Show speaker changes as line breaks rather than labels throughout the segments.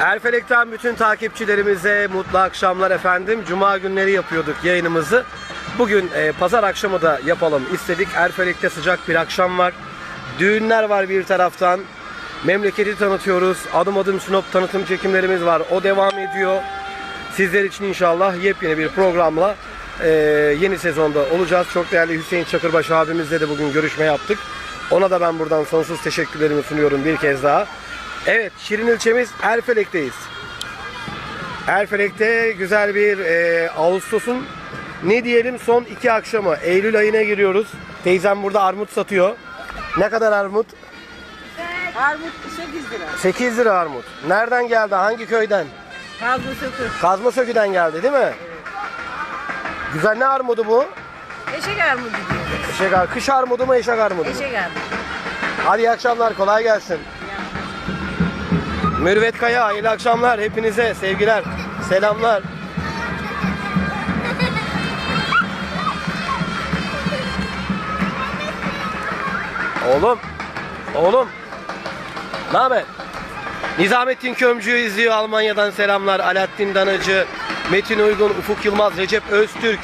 Erfelek'ten bütün takipçilerimize mutlu akşamlar efendim. Cuma günleri yapıyorduk yayınımızı. Bugün e, pazar akşamı da yapalım istedik. Erfelek'te sıcak bir akşam var. Düğünler var bir taraftan. Memleketi tanıtıyoruz. Adım adım Sinop tanıtım çekimlerimiz var. O devam ediyor. Sizler için inşallah yepyeni bir programla e, yeni sezonda olacağız. Çok değerli Hüseyin Çakırbaş abimizle de bugün görüşme yaptık. Ona da ben buradan sonsuz teşekkürlerimi sunuyorum bir kez daha. Evet, Şirin ilçemiz Erfelek'teyiz. Erfelek'te güzel bir e, Ağustos'un ne diyelim son iki akşamı. Eylül ayına giriyoruz. Teyzem burada armut satıyor. Ne kadar armut?
Armut 8 lira.
8 lira armut. Nereden geldi? Hangi köyden?
Kazma sökür.
Kazma Sökü'den geldi değil mi? Güzel ne armudu bu?
Eşek armudu diyor.
Eşek kış armudu mu eşek armudu mu?
Eşek armudu.
Hadi iyi akşamlar kolay gelsin. Mürvet Kaya hayırlı akşamlar hepinize sevgiler selamlar. Oğlum oğlum ne haber? Nizamettin Kömcü'yü izliyor Almanya'dan selamlar. Alaaddin Danacı, Metin Uygun, Ufuk Yılmaz, Recep Öztürk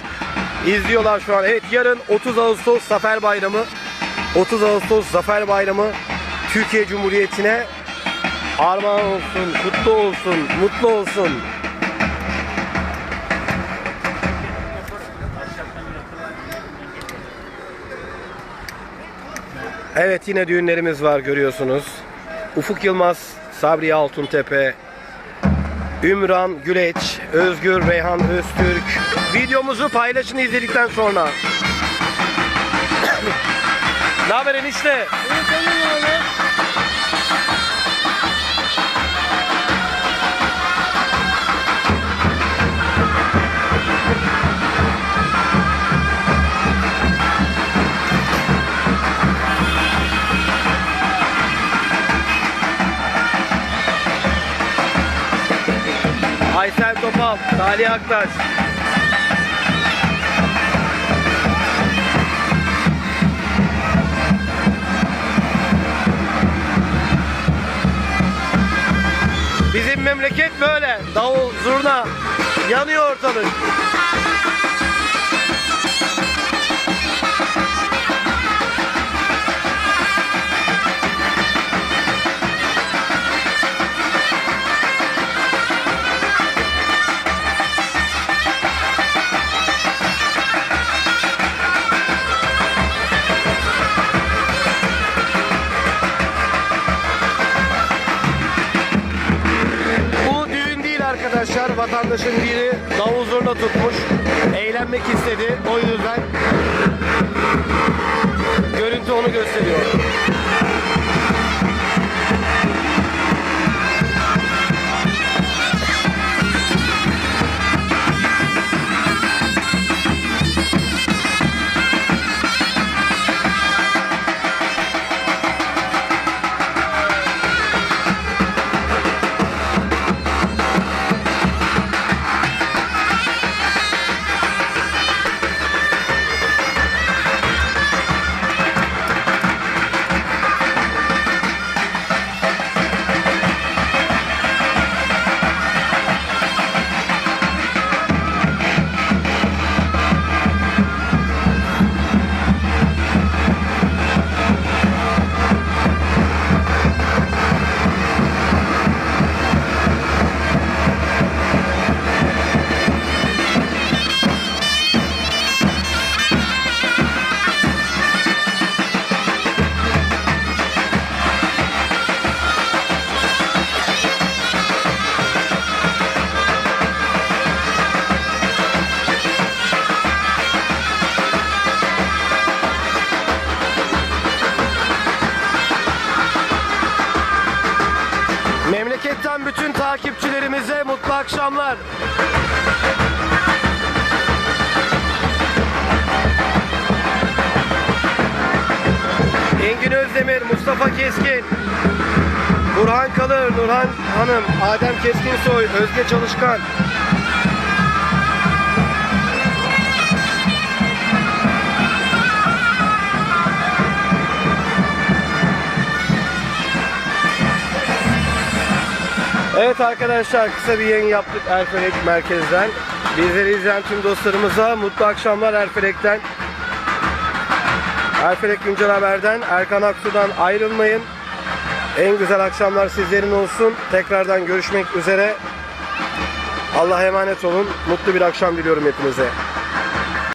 izliyorlar şu an. Evet yarın 30 Ağustos Zafer Bayramı. 30 Ağustos Zafer Bayramı Türkiye Cumhuriyeti'ne armağan olsun, kutlu olsun, mutlu olsun. Evet yine düğünlerimiz var görüyorsunuz. Ufuk Yılmaz, Sabri Altuntepe, Ümran Güleç, Özgür Reyhan Öztürk. Videomuzu paylaşın izledikten sonra. ne haber enişte? Aysel Topal, Salih Aktaş. Bizim memleket böyle. Davul, zurna, yanıyor ortalık. Arkadaşlar. Vatandaşın biri davul zurna tutmuş. Eğlenmek istedi. O yüzden görüntü onu gösteriyor. Takipçilerimize mutlu akşamlar. Engin Özdemir, Mustafa Keskin, Burhan Kalır, Nurhan Hanım, Adem Keskinsoy, Özge Çalışkan, Evet arkadaşlar kısa bir yayın yaptık Erfelek merkezden. Bizleri izleyen tüm dostlarımıza mutlu akşamlar Erfelek'ten. Erfelek Güncel Haber'den Erkan Aksu'dan ayrılmayın. En güzel akşamlar sizlerin olsun. Tekrardan görüşmek üzere. Allah'a emanet olun. Mutlu bir akşam diliyorum hepinize.